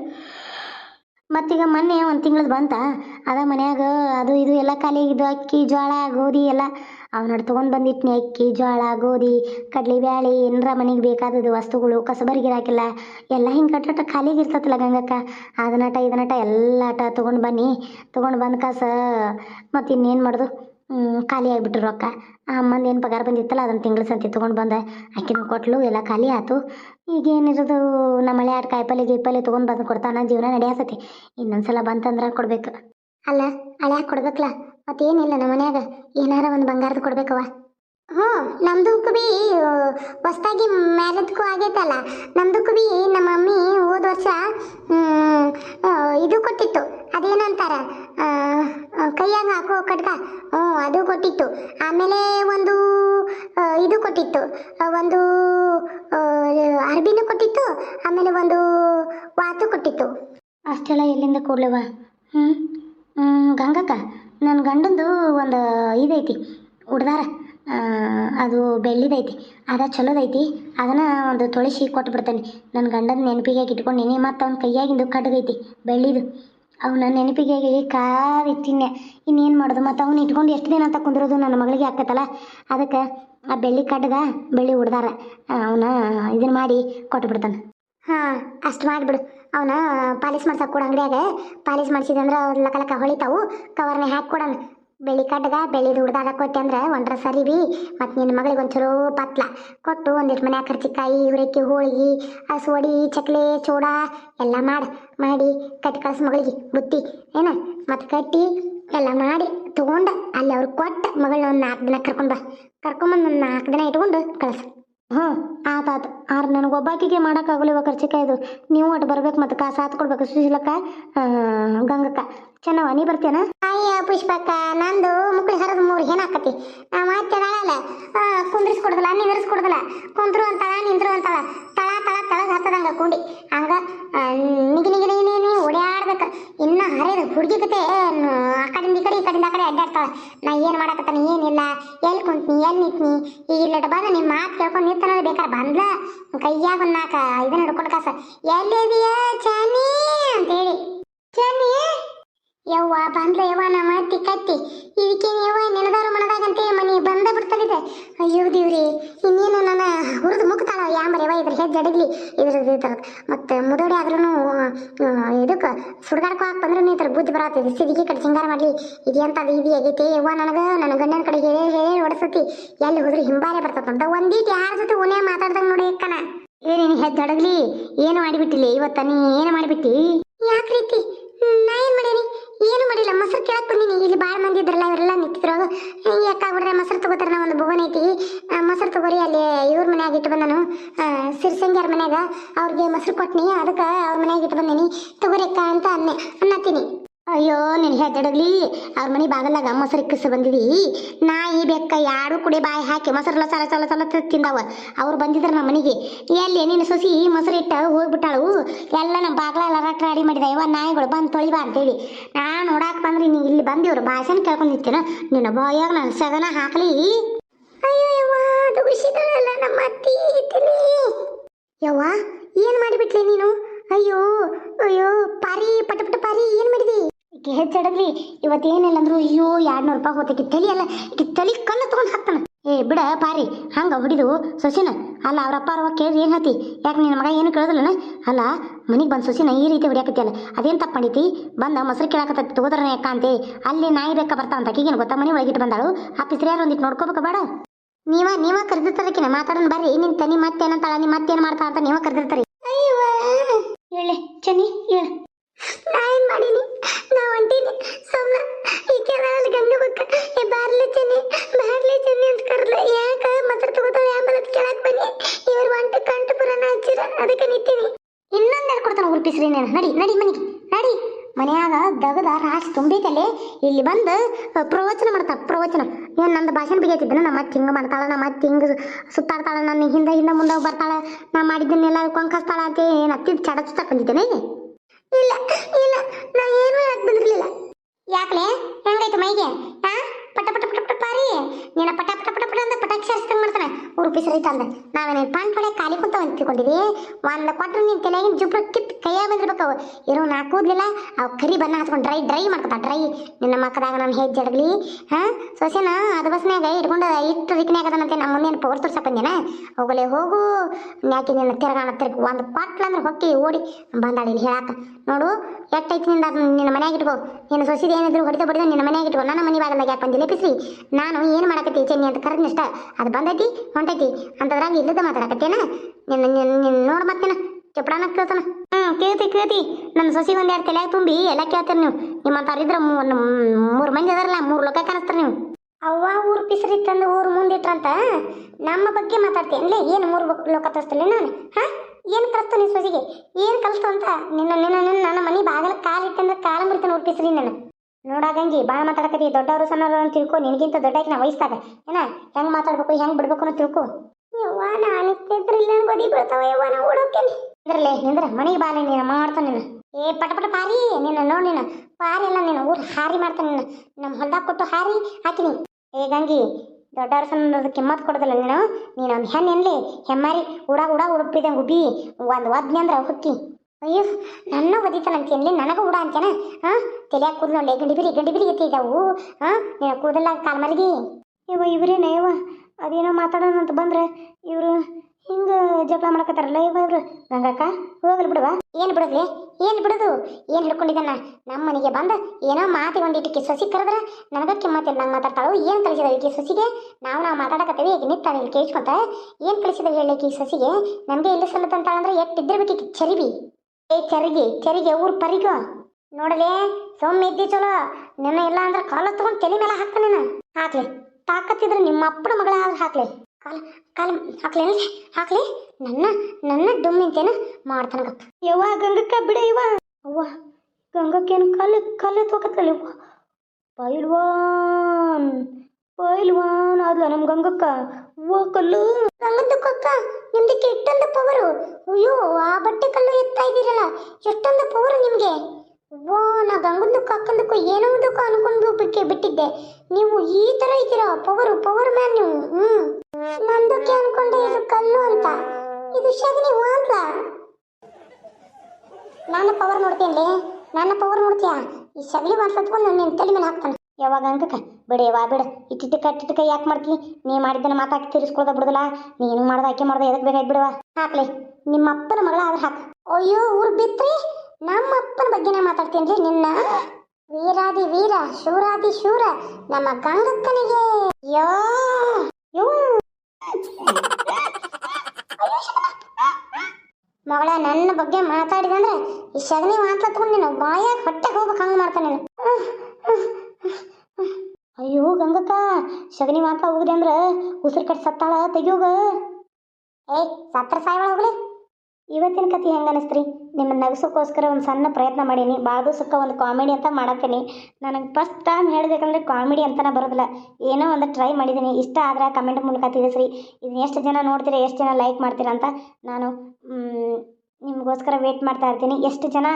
ಮತ್ತೀಗ ಮೊನ್ನೆ ಒಂದು ತಿಂಗಳದ್ದು ಬಂತ, ಅದ ಮನ್ಯಾಗ ಅದು ಇದು ಎಲ್ಲ ಖಾಲಿ ಇದು ಅಕ್ಕಿ ಜೋಳ ಗೋಧಿ ಎಲ್ಲ. ಅವನ ತೊಗೊಂಡು ಬಂದಿಟ್ನಿ ಅಕ್ಕಿ ಜೋಳ ಗೋಧಿ ಕಡ್ಲಿ ಬ್ಯಾಳಿ ಏನರ ಮನೆಗೆ ಬೇಕಾದದ್ದು ವಸ್ತುಗಳು, ಕಸಬರಿಗೆ ಹಾಕಿಲ್ಲ ಎಲ್ಲ ಹಿಂಗೆ ಕಟ್ಟಟ ಖಾಲಿಗೆ ಇರ್ತತಲ್ಲ ಗಂಗಕ್ಕ. ಅದನ್ನಟ ಇದನ್ನಟ ಎಲ್ಲ ಆಟ ತೊಗೊಂಡು ಬನ್ನಿ, ತೊಗೊಂಡು ಬಂದ ಕಾಸ. ಮತ್ತು ಇನ್ನೇನು ಮಾಡೋದು? ಖಾಲಿ ಆಗಿಬಿಟ್ರು ರೊಕ್ಕ. ಆ ಅಮ್ಮಂದು ಏನು ಪಗಾರ ಬಂದಿತ್ತಲ್ಲ ಅದನ್ನು ತಿಂಗಳ ಸಂತಿ ತೊಗೊಂಡು ಬಂದೆ. ಆಕಿನೂ ಕೊಟ್ಲು, ಎಲ್ಲ ಖಾಲಿ ಆಯ್ತು ಈಗ ಏನಿರೋದು, ನಮ್ಮ ಮಳೆ ಆಟ ಕಾಯಿಪಲ್ಲೆ ಗೀಪಲ್ಲೆ ತೊಗೊಂಡು ಬಂದು ಕೊಡ್ತಾನ, ಜೀವನ ನಡೆಯತೈತಿ ಇನ್ನೊಂದ್ಸಲ ಬಂತಂದ್ರೆ ಕೊಡ್ಬೇಕು. ಅಲ್ಲ ಹಳ್ಯಾಗ ಕೊಡ್ಬೇಕಲ್ಲ? ಮತ್ತೇನಿಲ್ಲ ನಮ್ಮ ಮನ್ಯಾಗ. ಏನಾರ ಒಂದು ಬಂಗಾರದ ಕೊಡ್ಬೇಕವ ಹ್ಞೂ ನಮ್ದಕ್ಕೂ ಬಿ ಹೊಸ್ದಾಗಿ ಮ್ಯಾರೇಜ್ಗೂ ಆಗೈತಲ್ಲ. ನಮ್ದಕ್ಕೂ ಬಿ ನಮ್ಮ ಮಮ್ಮಿ ಹೋದ ವರ್ಷ ಇದು ಕೊಟ್ಟಿತ್ತು. ಅದೇನಂತಾರ? ಕೈಯಾಗ ಹಾಕೋ ಕಡ್ಗ ಹ್ಞೂ ಅದು ಕೊಟ್ಟಿತ್ತು. ಆಮೇಲೆ ಒಂದು ಇದು ಕೊಟ್ಟಿತ್ತು. ಒಂದು ಅರ್ಬಿನೂ ಕೊಟ್ಟಿತ್ತು. ಆಮೇಲೆ ಒಂದು ವಾತು ಕೊಟ್ಟಿತ್ತು. ಅಷ್ಟೆಲ್ಲ ಎಲ್ಲಿಂದ ಕೊಡ್ಲವ? ಹ್ಞೂ ಗಂಗಕ್ಕ ನನ್ನ ಗಂಡಂದು ಒಂದು ಇದೈತಿ. ಹುಡ್ದಾರ ಅದು ಬೆಳ್ಳಿದೈತಿ. ಅದ ಚಲೋದೈತಿ. ಅದನ್ನು ಒಂದು ತೊಳಿಸಿ ಕೊಟ್ಬಿಡ್ತೇನೆ. ನನ್ನ ಗಂಡನ ನೆನಪಿಗೆ ಇಟ್ಕೊಂಡಿನಿ ಮತ್ತು ಅವ್ನ ಕೈಯಾಗಿಂದು ಕಡ್ಗೈತಿ ಬೆಳ್ಳಿದು. ಅವನ ನೆನಪಿಗೆ ಕಾದಿಟ್ಟಿನ್ನೆ ಇನ್ನೇನು ಮಾಡೋದು? ಮತ್ತು ಅವ್ನು ಇಟ್ಕೊಂಡು ಎಷ್ಟು ದಿನ ಅಂತ ಕುಂದಿರೋದು ನನ್ನ ಮಗಳಿಗೆ ಆಗ್ತೈತಲ್ಲ? ಅದಕ್ಕೆ ಆ ಬೆಳ್ಳಿ ಕಡ್ಗ ಬೆಳ್ಳಿ ಉಡ್ದಾರ. ಅವನ ಇದನ್ನ ಮಾಡಿ ಕೊಟ್ಬಿಡ್ತಾನೆ. ಹಾಂ, ಅಷ್ಟು ಮಾಡಿಬಿಡು. ಅವನ ಪಾಲಿಶ್ ಮಾಡ್ಸಕ್ಕೆ ಕೊಡು ಅಂಗಡಿಯಾಗ ಪಾಲಿಶ್ ಮಾಡಿಸಿದಂದ್ರೆ ಲಕ ಲಕ ಹೊಳಿತಾವು. ಕವರ್ನ ಹಾಕಿ ಕೊಡೋಣ. ಬೆಳಿ ಕಡ್ಗ ಬೆಳಿ ದುಡ್ದಾಗ ಕೊಟ್ಟೆ ಅಂದ್ರೆ ಒಂದ್ರ ಸರಿ ಬಿ ಮತ್ತು ನಿನ್ನ ಮಗಳಿಗೆ ಒಂದು ಚಲೋ ಪತ್ಲ. ಕೊಟ್ಟು ಒಂದಿಷ್ಟು ಮನ್ಯಾಗ ಕರ್ಚಿಕಾಯಿ ಹುರಕ್ಕಿ ಹೋಳಿಗೆ ಹಸುವಡಿ ಚಕ್ಲಿ ಚೂಡ ಎಲ್ಲ ಮಾಡಿ ಮಾಡಿ ಕಟ್ಟಿ ಕಳ್ಸಿ ಮಗಳಿಗೆ ಬುತ್ತಿ ಏನ? ಮತ್ತು ಕಟ್ಟಿ ಎಲ್ಲ ಮಾಡಿ ತಗೊಂಡ ಅಲ್ಲಿ ಅವ್ರು ಕೊಟ್ಟು ಮಗಳನ್ನ ಒಂದು ನಾಲ್ಕು ದಿನ ಕರ್ಕೊಂಡು ಬಾ. ಕರ್ಕೊಂಬಂದು ಒಂದು ನಾಲ್ಕು ದಿನ ಇಟ್ಕೊಂಡು ಕಳ್ಸು. ಹ್ಞೂ ಆತಾತು ಆರ್ ನನಗೆ ಒಬ್ಬಾಕಿಗೆ ಮಾಡೋಕ್ಕಾಗಲಿವ ಖರ್ಚಿಕಾಯ್ದು ನೀವು ಒಟ್ಟು ಬರ್ಬೇಕು ಮತ್ತು ಕಾಸು ಹಾತ್ ಕೊಡ್ಬೇಕು. ಸುಶೀಲಕ್ಕ ಗಂಗಕ್ಕ. ಚೆನ್ನವ ನೀ ಬರ್ತೀಯನ? ಅಯ್ಯ ಪುಷ್ಪಕ್ಕ, ನಂದು ಮುಕ್ಳಿ ಹರಿದು ಮೂರು ಏನಾಕತಿ ನಾ ಮಾತಾಡಲ್ಲ ಕುಂದ್ರಿಸ್ಕೊಡ್ದಲ್ಲ ನಿಂದ್ರಿಸ್ಕೊಡ್ದಲ್ಲ. ಕುಂದ್ರು ಅಂತಾಳ, ನಿಂದ್ರು ಅಂತಾಳ. ತಳ ತಳ, ತಳಗ ಹತ್ತದಂಗ ಕುಂಡಿ. ಹಂಗ ನಿಗಿ ನಿಗಿ ನಿಗಿ ನೀ ಓಡಾಡ್ಬೇಕು ಇನ್ನ ಹರಿದ ಹುಡುಗಿ ಕತೆ ಆ ಕಡೆಯಿಂದ ಈ ಕಡೆ, ಈ ಕಡೆಯಿಂದ ಆ ಕಡೆ ಅಡ್ಡಾಡ್ತಾಳ. ನಾ ಏನು ಮಾಡಾಕತ್ತಾನ ಏನಿಲ್ಲ ಎಲ್ಲಿ ಕುಂತ್ನಿ ಎಲ್ಲಿ ನಿಂತ್ನಿ. ಈಗ ಇಲ್ಲಟ ಬಂದ ನಿಮ್ಮ ಮಾತು ಕೇಳ್ಕೊಂಡು ನಿಂತನ ಬೇಕಾರೆ ಬಂದ್ಲ? ಕೈಯಾಗ ಒಂದು ನಾಲ್ಕು ಇದನ್ನ ಹಿಡ್ಕೊಂಡು ಕಾಸ. ಎಲ್ಲಿದೆಯಾ ಚಾನಿ ಅಂತೇಳಿ. ಯವ್ವ, ಬಂದ್ಲ ಯವ್ವ ನಮ್ಮ ಅತ್ತಿ ಕತ್ತಿ. ಇದಕ್ಕೇನು ಯವ್ವ, ನೆನದಾರು ಮನದಾಗಂತೇಳಿ ಮನೆ ಬಂದ ಬಿಡ್ತಲಿದೆ ಅಯ್ಯೋ ದೇವ್ರಿ, ಇನ್ನೇನು ನನ್ನ ಹುರಿದು ಮುಕ್ತಾಳ ಯಾಂಬರ್ ಯವ್ವ, ಇದ್ರ ಹೆಜ್ಜೆ ಅಡಗ್ಲಿ. ಇದ್ರ ಇದ್ರ ಮತ್ತೆ ಮುದೋಡಿ ಆದ್ರೂ ಇದಕ್ಕೆ ಸುಡ್ಗಾಡ್ಕೊ ಹಾಕಿ ನೀ ಇದ್ರ ಬುದ್ಧಿ ಬರತ್ತಿದೆ ಸಿದಿಗೆ ಕಡೆ ಸಿಂಗಾರ ಮಾಡ್ಲಿ. ಇದು ಎಂತದು ಇದು ಆಗೈತಿ? ಯವ್ವ, ನನಗೆ, ನನ್ನ ಗಂಡನ ಕಡೆ ಹೇಳಿ ಹೇಳಿ ಹೊಡ್ಸತಿ ಎಲ್ಲಿ ಹೋದ್ರೆ ಹಿಂಬಾರೆ ಬರ್ತದಂತ ಒಂದೀಟ್ ಯಾರ ಜೊತೆ ಉನೇ ಮಾತಾಡ್ದಂಗ ನೋಡಿ ಅಕ್ಕನ? ಏನೇನು ಹೆಜ್ಜೆ ಅಡಗ್ಲಿ. ಏನು ಮಾಡಿಬಿಟ್ಟಿಲ್ಲ ಇವತ್ತ ನೀ ಏನು ಮಾಡಿಬಿಟ್ಟಿ? ಯಾಕೆ ರೀತಿ? ನಾ ಏನು ಮಾಡೀನಿ? ಏನು ಮಾಡಿಲ್ಲ, ಮೊಸರು ಕೇಳಕ್ ಬಂದಿನಿ. ಇಲ್ಲಿ ಭಾಳ ಮಂದಿ ಇದ್ರಲ್ಲ, ಇವರೆಲ್ಲ ನಿಂತಿದ್ರು. ಯಾಕೆ ಆಗ್ಬಿಡ್ರೆ ಮೊಸರು ತಗೋತಾರ ನಾ ಒಂದು ಭುವನ ಐತಿ. ಮೊಸರು ತಗೋರಿ, ಅಲ್ಲಿ ಇವ್ರ ಮನ್ಯಾಗ ಇಟ್ಟು ಬಂದನು. ಸಿರ್ಸಂಗ್ಯಾರ ಮನ್ಯಾಗ ಅವ್ರಿಗೆ ಮೊಸರು ಕೊಟ್ನಿ. ಅದಕ್ಕೆ ಅವ್ರ ಮನ್ಯಾಗ ಇಟ್ಟು ಬಂದೀನಿ. ತಗೋರಿ ಅಕ್ಕ ಅಂತ ಅನ್ನೆ ಅನ್ನತ್ತೀನಿ ಅಯ್ಯೋ, ನಿನ್ ಹೆದ್ದಡಗ್ಲಿ ಅವ್ರ ಮನೆ ಬಾಗಲಾಗ ಮೊಸರು ಇಕ್ಕಿಸ್ ಬಂದಿದಿ. ನಾಯಿ ಬೆಕ್ಕ ಯಾರು ಕುಡಿ ಬಾಯಿ ಹಾಕಿ ಮೊಸರೆಲ್ಲ ಸಲ ಸಲ ಸಲ ತಿಂದಾವ. ಅವ್ರು ಬಂದಿದ್ರು ನಮ್ಮ ಮನೆಗೆ. ಎಲ್ಲಿ ನಿನ್ನ ಸೊಸಿ ಮೊಸರು ಇಟ್ಟ ಹೋಗ್ಬಿಟ್ಟಾಳು? ಎಲ್ಲ ನಮ್ಮ ಬಾಗ್ಲ ಎಲ್ಲ ರಟ್ ರೆಡಿ ಮಾಡಿದ. ಇವ ನಾಯಿಗಳು ಬಂದು ತೊಳಿಬಾ ಅಂತೇಳಿ. ನಾನು ನೋಡಾಕ ಬಂದ್ರೆ ನೀನು ಇಲ್ಲಿ ಬಂದಿವ್ರು ಭಾಷೆನ ಕೇಳ್ಕೊಂಡು ನಿಂತೇನ. ನಿನ್ನ ಬಾಯಾಗ ನಾನು ಸಗನ ಹಾಕ್ಲಿ. ಅಯ್ಯೋ ಖುಷಿದಲ್ಲ ನಮ್ಮ ಅತ್ತಿ ಯವ್ವ, ಏನ್ ಮಾಡಿಬಿಟ್ಲಿ ನೀನು? ಅಯ್ಯೋ ಅಯ್ಯೋ, ಪಾರಿ ಪಟ ಪಟ ಪಾರಿ, ಏನ್ ಮಾಡಿದಿ? ಈಕೆ ಹೆಚ್ಚಡಗ್ಲಿ ಇವತ್ತೇನಿಲ್ಲ ಅಂದ್ರು, ಅಯ್ಯೋ, ಎರಡ್ನೂರು ರೂಪಾಯಿ ಹೋತಕ್ಕೆ ತಲಿ ಅಲ್ಲ ಈಕೆ ತಲಿ ಕಲ್ಲು ತಗೊಂಡ್ ಹಾಕ್ತಾನ. ಏ, ಬಿಡ, ಪಾರಿ, ಹಂಗ ಹೊಡಿದು, ಸೊಸಿನ. ಅಲ್ಲ, ಅವ್ರ ಅಪ್ಪ ಅವ್ರವ ಕೇಳಿ ಏನ್ ಹತಿ ಯಾಕೆ ನಿನ್ನ ಮಗ ಏನು ಕೇಳೋದಿಲ್ಲನ ಅಲ್ಲ, ಮನಿಗೆ ಬಂದು ಸೊಸಿನ ಈ ರೀತಿ ಹೊಡಿಯಾಕತ್ತಿಯಲ್ಲ ಅದೇನ್ ತಪ್ಪ ಮಾಡೈತಿ? ಬಂದ ಮೊಸರು ಕೇಳಾಕತ್ತ ತಗೋದ್ರ ಯಾಕ ಅಲ್ಲಿ ನಾಯಿ ಬೇಕಾ ಬರ್ತಾ ಅಂತ ಈಗೇನು ಗೊತ್ತಾ? ಮನೆ ಒಳಗಿಟ್ಟು ಬಂದಾಳು. ಆ ಪಿಸ್ರಿಯಾರು ಒಂದಿಟ್ಟು ನೋಡ್ಕೋಬೇಕ ಬೇಡ. ನೀವ ನೀವ ಕರೆದಿರ್ತಾರಕಿನ ಮಾತಾಡೋಣ ಬರ್ರಿ. ನಿನ್ ತನಿ ಮತ್ತೇನಂತಾಳ ನಿಮ್ಮ ಮತ್ತೇನ್ ಮಾಡ್ತಾಳ ಅಂತ ನೀವ ಕರೆದಿರ್ತಾರಿ. ಹೇಳಿ, ಚನ್ನಿ, ಹೇಳ. ನಾ ಏನ್ ಮಾಡೀನಿ? ನಾ ಹೊಂಟೀನಿ ಈ ಈಕೆ ಅಲ್ಲಿ ಗಂಗ ಬಕ್ಕ ಏ, ಬಾರ್ಲಿ ಚನ್ನಿ, ಬಾರ್ಲಿ ಚೆನ್ನಿ ಅಂತ ಕರಲ್ಲ ಯಾಕ ಮೊಸರು ತಗೋತಾಳೆ ಆಂಬಲ ಕೇಳಕ್ ಬನ್ನಿ. ಇವ್ರು ಒಂಟ ಕಂಟು ಪುರಾಣ ಹಚ್ಚಿರ, ಅದಕ್ಕೆ ನಿಂತೀನಿ. ಇನ್ನೊಂದು ಹೇಳ್ಕೊಡ್ತಾನೆ ಉರ್ಪಿಸ್ರಿ ನೀನು. ನಡಿ ನಡಿ ಮನೆಗೆ, ನಡಿ. ಮನೆಯಾಗ ದಗದ ರಾಶಿ ತುಂಬಿತಲೆ ಇಲ್ಲಿ ಬಂದು ಪ್ರವಚನ ಮಾಡ್ತಾ ಪ್ರವಚನ. ಏನು ನಂದು ಭಾಷಣ ಬಿಗೈತಿದ್ದನ ನಮ್ಮ ಅತ್ತೆ ಹಿಂಗೆ ಮಾಡ್ತಾಳ, ನಮ್ಮ ಅತ್ತೆ ಹಿಂಗೆ ಸುತ್ತಾಡ್ತಾಳ, ನನ್ನ ಹಿಂದೆ ಹಿಂದೆ ಮುಂದೆ ಬರ್ತಾಳ. ನಾ ಮಾಡಿದ್ದನ್ನೆಲ್ಲ ಕೊಂಕಸ್ತಾಳ ಅಂತ ಏನು ಅತ್ತಿದ್ದು ಸುತ್ತಾಕ್ ಬಂದಿದ್ದೇನೆ ಇಲ್ಲ ಇಲ್ಲ ನಾ ಏನು ಹೇಳಕ್ ಬಂದಿರ್ಲಿಲ್ಲ. ಯಾಕ್ಲೆ? ಹೆಂಗೈತೆ ಮೈಗೆ? ಹಾ ಪಟ ಪಟ ಪಟ ಪಟ ಪಾರಿ. ನೀನ ಪಟ ಪಟ ಪಟ ಪಟ ಅಂತ ಪಟಾಕ್ಷಿ ಹರಿಸ್ದಂಗ್ ಮಾಡ್ತಾನೆ. ರೂಪಾಯಿ ಸರಿತ ಅಂದ ನಾವೇನೇ ಪಾನ್ ಖಾಲಿ ಕುಂತ ಅಂತ ತಿಳ್ಕೊಂಡಿದ್ವಿ ಒಂದ್ ಕೊಟ್ರು ನೀನು ತಲೆಯಾಗಿನ ಜುಬ್ರ ಕಿತ್ ಕೈಯಾಗ ಬಂದಿರ್ಬೇಕು ಅವು. ಇರೋ ನಾ ಕೂದಲಿಲ್ಲ ಅವು ಕರಿ ಬಣ್ಣ ಹಚ್ಕೊಂಡು ಡ್ರೈ ಡ್ರೈ ಮಾಡ್ಕೊತ, ಡ್ರೈ. ನಿನ್ನ ಮಕ್ಕದಾಗ ನಾನು ಹೆಜ್ಜೆ ಜಡಗ್ಲಿ ಹಾಂ? ಸೊಸೆನ ಅದು ಬಸ್ನ್ಯಾಗ ಇಟ್ಕೊಂಡು ಇಟ್ಟು ದಿಕ್ನ್ಯಾಗ ಆಗದಂತೆ ನಮ್ಮ ಮುಂದೇನು ಪೋರ್ ತೋರ್ಸಕ್ ಬಂದೇನ ಹೋಗಲೇ, ಹೋಗು. ಯಾಕೆ ನಿನ್ನ ತಿರ್ಗಾಣ, ತಿರ್ಗ. ಒಂದು ಪಾಟ್ಲ ಅಂದ್ರೆ ಹೊಕ್ಕಿ ಓಡಿ ಬಂದಾಳ ಇಲ್ಲಿ ಹೇಳಾಕ. ನೋಡು, ಎಟ್ಟೈತಿ ನಿಂದ ನಿನ್ನ ಮನ್ಯಾಗ ಇಟ್ಕೋ. ನಿನ್ನ ಸೊಸಿದ ಏನಿದ್ರು ಹೊಡೆದ ಬಡಿದ ನಿನ್ನ ಮನ್ಯಾಗ ಇಟ್ಕೋ. ನನ್ನ ಮನೆ ಬಾಗಲಾಗ ಯಾಕೆ ಪಿಸ್ರಿ ನಾನು ಏನು ಮಾಡಕತ್ತಿ ಚೆನ್ನಿ ಅಂತ ಕರೆದ್ನಷ್ಟ ಅದು ಬಂದೈತಿ, ಹೊಂಟೈತಿ. ಅಂತದ್ರಾಗ ಇಲ್ಲದ ಮಾತಾಡಕತ್ತೇನ? ನೋಡು ಮತ್ತೇನ. ಚಪ್ಪಡಾನ ಕೇಳ್ತಾನ. ಹ್ಞೂ ಕೇಳ್ತಿ ಕೇಳ್ತಿ. ನನ್ನ ಸೊಸಿ ಒಂದು ಎರಡು ತುಂಬಿ ಎಲ್ಲ ಕೇಳ್ತೀರಿ ನೀವು. ನಿಮ್ಮಂಥವ್ರು ಇದ್ರೆ ಮೂರು ಮಂದಿ ಅದಾರಲ್ಲ, ಮೂರು ಲೋಕ ಕಾಣಿಸ್ತಾರೆ ನೀವು. ಅವ್ವ ಊರು ಪಿಸರಿ ತಂದು ಊರು ಮುಂದಿಟ್ರಂತ ನಮ್ಮ ಬಗ್ಗೆ ಮಾತಾಡ್ತೀನಿ ಏನು ಮೂರು ಲೋಕ ತೋರಿಸ್ತಿಲ್ಲ ನಾನು ಹಾ? ಏನು ಕಲಿಸ್ತು ನಿನ್ನ ಸೊಸಿಗೆ? ಏನು ಕಲಿಸ್ತು ಅಂತ? ನಿನ್ನ ನಿನ್ನ ನಿನ್ನ, ನನ್ನ ಮನೆ ಬಾಗಿಲ ಕಾಲು ಇಟ್ಟಂದ್ರೆ ಕಾಲ ಮುರಿತಾನೆ ಊರು ಪಿಸರಿ ನಾನು. ನೋಡಾಗಂಗಿ ಭಾಳ ಮಾತಾಡಕತ್ತಿ ದೊಡ್ಡವರು ಸಣ್ಣವರು ಅಂತ ತಿಳ್ಕೊ ನಿನಗಿಂತ ದೊಡ್ಡಕ್ಕೆ ನಾ ವಯಸ್ಸಾಗ ಏನ ಹೆಂಗ್ ಮಾತಾಡ್ಬೇಕು ಹೆಂಗ್ ಬಿಡ್ಬೇಕು ಅನ್ನೋ ತಿಳ್ಕೊ. ಯವ್ವ ನಾನು ಇದ್ದಿದ್ರಿಲ್ಲ ಬದಿ ಬೀಳ್ತಾವ ಯವ್ವ ನಾ ಓಡೋಕೇನೆ ನಿಂದ್ರಲ್ಲೇ ನಿಂದ್ರ ಮನೆಗೆ ಬಾಲೆ ನೀನು ಮಾಡ್ತಾನೆ ನೀನು. ಏ ಪಟ ಪಟ ಪಾರಿ ನಿನ್ನ ನೋಡಿ ನೀನು. ಪಾರಿ ಎಲ್ಲ ನೀನು ಊರು ಹಾರಿ ಮಾಡ್ತಾನೆ ನೀನು. ನಮ್ಮ ಹೊಲ್ದಾಗ ಕೊಟ್ಟು ಹಾರಿ ಹಾಕಿನಿ. ಏ ಗಂಗಿ ದೊಡ್ಡವ್ರ ಸಣ್ಣದ ಕಿಮ್ಮತ್ ಕೊಡೋದಿಲ್ಲ ನೀನು. ನೀನು ಒಂದು ಹೆಣ್ಣು ಎನ್ಲಿ ಹೆಮ್ಮಾರಿ ಉಡ ಉಡ ಉಡುಪಿದಂಗೆ ಉಬಿ ಒಂದು ಒದ್ನಿ ಅಂದ್ರೆ ಹುಕ್ಕಿ. ಅಯ್ಯೋ ನನ್ನ ಒದಿತಾನಂತ ನನಗೂ ನನಗೆ ಉಡ ಅಂತೇನ ಹಾ ತಲೆಯಾಗ ಕೂದಲು ನೋಡಿ ಗಂಡಿ ಬಿರಿ ಗಂಡಿ ಬಿರಿ ಎತ್ತಿದ್ದಾವು ಹಾ ಕೂದಲ ಕಾಲ್ ಮಲಗಿ. ಇವ ಇವರೇ ಇವ ಅದೇನೋ ಮಾತಾಡೋಣ ಅಂತ ಬಂದ್ರೆ ಇವರು ಹಿಂಗೆ ಜಗಳ ಮಾಡಕತ್ತಾರಲ್ಲ ಇವ ಇವರು? ಗಂಗಕ್ಕ ಹೋಗಲಿ ಬಿಡುವ ಏನು ಬಿಡದ್ಲಿ? ಏನು ಬಿಡೋದು? ಏನು ಹಿಡ್ಕೊಂಡಿದ್ದಾನ ನಮ್ಮ ಮನೆಗೆ ಬಂದ ಏನೋ ಮಾತಿ ಒಂದಿಟ್ಟು ಸಸಿ ಕರೆದ್ರೆ ನನಗೆ ಕಿಮ್ಮತ್ತಿಲ್ಲ. ನಂಗೆ ಮಾತಾಡ್ತಾಳು ಏನು ಕಳಿಸಿದ ಈಕೆ ಸಸಿಗೆ? ನಾವು ನಾವು ಮಾತಾಡಕತ್ತೀವಿ ಈಗ ನಿಂತಾನೆ ಇಲ್ಲಿ ಕೇಳಿಸ್ಕೊಂತ. ಏನು ಕಳಿಸಿದ ಹೇಳಕ್ಕೆ ಈ ಸಸಿಗೆ? ನಮಗೆ ಇಲ್ಲಿ ಸಲ್ಲತ್ತಂತಾಳಂದ್ರೆ ಎಟ್ಟಿದ್ದಿರ್ಬೇಕು ಈಕೆ ಚರಿಬಿ. ಏ ಚರಿಗೆ ಚರಿಗೆ ಊರ್ ಪರಿಗೋ. ನೋಡಲೇ ಸೊಮ್ಮೆ ಇದ್ದಿ ಚಲೋ. ನಿನ್ನ ಇಲ್ಲ ಅಂದ್ರೆ ಕಾಲ ತಗೊಂಡು ತಲೆ ಮೇಲೆ ಹಾಕ ನೀನು. ಹಾಕ್ಲಿ. ತಾಕತ್ತಿದ್ರೆ ನಿಮ್ಮ ಅಪ್ಪನ ಮಗಳ ಆದ್ರೆ ಹಾಕ್ಲಿ. ಕಾಲ ಕಾಲ, ಹಾಕ್ಲಿ? ಹಾಕ್ಲಿ. ನನ್ನ ನನ್ನ ಡುಮ್ಮಿಂತೇನ ಮಾಡ್ತಾನ ಗಪ್ಪ ಯವ್ವ, ಗಂಗಕ್ಕ ಬಿಡ ಇವ ಅವ್ವ, ಗಂಗಕ್ಕೇನು ಕಲ್ಲು ಕಲ್ಲು ತೋಕತ್ತಲ್ಲ ಇವ್ವ ಪೈಲ್ವಾನ್ ಪೈಲ್ವಾನ್ ಆದ್ಲ ನಮ್ಮ ಗಂಗಕ್ಕ. ಅವ್ವ ಕಲ್ಲು ಕೊಕ್ಕ, ನಿಮ್ದಕ್ಕೆ ಇಷ್ಟೊಂದು ಪವರು? ಅಯ್ಯೋ, ಆ ಬಟ್ಟೆ ಕಲ್ಲು ಎತ್ತಾ ಇದ್ದೀರಲ್ಲ, ಎಷ್ಟೊಂದು ಪವರು ನಿಮಗೆ? ಓ ನಾ ಗಂಗಂದಕ್ಕೂ ಅಕ್ಕಂದಕ್ಕೂ ಏನೋ ಒಂದಕ್ಕೂ ಅನ್ಕೊಂಡು ಬಿಟ್ಟು ಬಿಟ್ಟಿದ್ದೆ. ನೀವು ಈ ಥರ ಇದ್ದೀರಾ? ಪವರು, ಪವರ್ ಮ್ಯಾನ್ ನೀವು. ಹ್ಞೂ ನಂದಕ್ಕೆ ಅನ್ಕೊಂಡೆ ಇದು ಕಲ್ಲು ಅಂತ. ಇದು ಶಗನಿ ಅಂತ ನನ್ನ ಪವರ್ ನೋಡ್ತೀನಿ ನನ್ನ ಪವರ್ ನೋಡ್ತೀಯಾ? ಈ ಸಗಲಿ ಮಾಡ್ಸತ್ಕೊಂಡು ನಿನ್ನ ತಲೆ ಮೇಲೆ ಹಾಕ್ತಾನೆ. ಯಾವಾಗ ಅಂಕಕ್ಕ ಬಿಡಿ ವಾ ಬಿಡು. ಇಟ್ಟಿಟ್ಟು ಕಟ್ಟಿಟ್ಟು ಯಾಕೆ ಮಾಡ್ತಿ? ನೀ ಮಾಡಿದ್ದನ್ನ ಮಾತಾಕಿ ತಿರ್ಸ್ಕೊಳ್ದ ಬಿಡುದಿಲ್ಲ. ನೀನು ಮಾಡ್ದ, ಆಕೆ ಮಾಡ್ದ ಎದಕ್ಕೆ ಬೇಕಾಯ್ತು ಬಿಡವಾ? ಹಾಕ್ಲಿ. ನಿಮ್ಮ ಅಪ್ಪನ ಮಗಳ ಆದ್ರೆ ಹಾಕ್. ಅಯ್ಯೋ, ಊರು ಬಿತ್ರಿ. ನಮ್ಮ ಅಪ್ಪನ ಬಗ್ಗೆನೇ ಮಾತಾಡ್ತೀನಿ ನಿನ್ನ ವೀರಾದಿ ವೀರ, ಶೂರಾದಿ ಶೂರ, ನಮ್ಮ ಗಂಗಕ್ಕನಿಗೆ. ಯೋ. ಮಗಳ, ನನ್ನ ಬಗ್ಗೆ ಮಾತಾಡಿದಂದ್ರೆ ಈ ಸಗಣಿ ಮಾತಾಡ್ಕೊಂಡು ನೀನು ಬಾಯಾಗ ಹೊಟ್ಟೆಗೆ ಹೋಗ್ಬೇಕು ಹಂಗ ಮಾಡ್ತಾನೆ ನೀನು. ಅಯ್ಯೋ ಗಂಗಕ್ಕ ಶಗನಿ ಮಾತಾ ಹೋಗಿದೆ ಅಂದ್ರೆ ಉಸಿರು ಕಟ್ಟಿ ಸತ್ತಾಳ, ತೆಗಿಯೋಗ. ಏ, ಸತ್ರ ಸಾಯ್ವಾಳ ಹೋಗ್ಲಿ. ಇವತ್ತಿನ ಕತೆ ಹೆಂಗೆ ಅನಿಸ್ತ್ರಿ? ನಿಮ್ಮ ನಗಸೋಕ್ಕೋಸ್ಕರ ಒಂದು ಸಣ್ಣ ಪ್ರಯತ್ನ ಮಾಡೀನಿ. ಭಾಳ ದಿವಸಕ್ಕೆ ಒಂದು ಕಾಮಿಡಿ ಅಂತ ಮಾಡತ್ತೀನಿ. ನನಗೆ ಫಸ್ಟ್ ಟೈಮ್ ಹೇಳಬೇಕಂದ್ರೆ ಕಾಮಿಡಿ ಅಂತಲೇ ಬರೋದಿಲ್ಲ. ಏನೋ ಒಂದು ಟ್ರೈ ಮಾಡಿದ್ದೀನಿ ಇಷ್ಟ ಆದ್ರೆ ಕಮೆಂಟ್ ಮೂಲಕ ತಿಳಿಸ್ರಿ. ಇದನ್ನ ಎಷ್ಟು ಜನ ನೋಡ್ತೀರಾ, ಎಷ್ಟು ಜನ ಲೈಕ್ ಮಾಡ್ತೀರಾ ಅಂತ ನಾನು ನಿಮಗೋಸ್ಕರ ವೇಟ್ ಮಾಡ್ತಾ ಇರ್ತೀನಿ. ಎಷ್ಟು ಜನ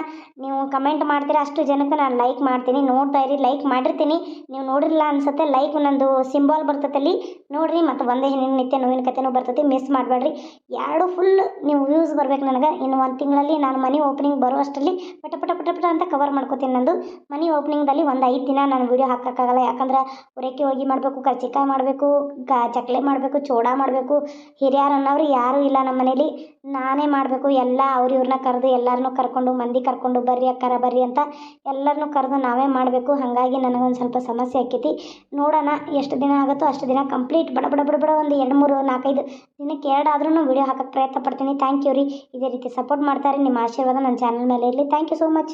ನೀವು ಕಮೆಂಟ್ ಮಾಡ್ತೀರ ಅಷ್ಟು ಜನಕ್ಕೆ ನಾನು ಲೈಕ್ ಮಾಡ್ತೀನಿ. ನೋಡ್ತಾ ಇರಿ ಲೈಕ್ ಮಾಡಿರ್ತೀನಿ. ನೀವು ನೋಡಿರಲ್ಲ ಅನ್ಸುತ್ತೆ ಲೈಕ್ ನಂದು ಸಿಂಬಾಲ್ ಬರ್ತೈತೆ ಅಲ್ಲಿ. ನೋಡ್ರಿ, ಮತ್ತು ಒಂದೇ ನಿತ್ಯ ನೋವಿನ ಕಥೆನೂ ಬರ್ತೈತಿ. ಮಿಸ್ ಮಾಡಬೇಡ್ರಿ. ಎರಡು ಫುಲ್ ನೀವು ವ್ಯೂಸ್ ಬರ್ಬೇಕು ನನಗೆ. ಇನ್ನು ಒಂದು ತಿಂಗಳಲ್ಲಿ ನಾನು ಮನಿ ಓಪನಿಂಗ್ ಬರುವಷ್ಟರಲ್ಲಿ ಪಟ ಪಟ ಪಟ ಪಟ ಅಂತ ಕವರ್ ಮಾಡ್ಕೋತೀನಿ ನಂದು. ಮನಿ ಓಪನಿಂಗ್ದಲ್ಲಿ ಒಂದು ಐದು ದಿನ ನಾನು ವೀಡಿಯೋ ಹಾಕೋಕ್ಕಾಗಲ್ಲ. ಯಾಕಂದ್ರೆ ಹೊರಕ್ಕೆ ಹೋಗಿ ಮಾಡಬೇಕು ಕರ್ಚಿಕಾಯಿ ಮಾಡಬೇಕು, ಗಾ ಚಕ್ಲೆ ಮಾಡಬೇಕು, ಚೋಡ ಮಾಡಬೇಕು. ಹಿರಿಯರು ಅನ್ನೋರು ಯಾರೂ ಇಲ್ಲ ನಮ್ಮ ಮನೇಲಿ ನಾನೇ ಮಾಡಬೇಕು. ಎಲ್ಲ ಅವ್ರ ಇವ್ರನ್ನ ಕರೆದು ಎಲ್ಲರನ್ನೂ ಕರ್ಕೊಂಡು ಮಂದಿ ಕರ್ಕೊಂಡು ಬರ್ರಿ ಅಕ್ಕಾರ ಬರ್ರಿ ಅಂತ ಎಲ್ಲರನ್ನು ಕರೆದು ನಾವೇ ಮಾಡಬೇಕು. ಹಾಗಾಗಿ ನನಗೊಂದು ಸ್ವಲ್ಪ ಸಮಸ್ಯೆ ಆಕೈತಿ. ನೋಡೋಣ ಎಷ್ಟು ದಿನ ಆಗುತ್ತೋ ಅಷ್ಟು ದಿನ ಕಂಪ್ಲೀಟ್ ಬಡ ಬಡ ಬಡ ಬಡ ಒಂದು ಎರಡು ಮೂರು ನಾಲ್ಕೈದು ದಿನಕ್ಕೆ ಎರಡು ಆದ್ರೂ ವಿಡಿಯೋ ಹಾಕೋಕ್ಕೆ ಪ್ರಯತ್ನ ಪಡ್ತೀನಿ. ಥ್ಯಾಂಕ್ ಯು ರೀ. ಇದೇ ರೀತಿ ಸಪೋರ್ಟ್ ಮಾಡ್ತಾರೆ. ನಿಮ್ಮ ಆಶೀರ್ವಾದ ನನ್ನ ಚಾನಲ್ ಮೇಲೆ ಇರಲಿ. Thank you so much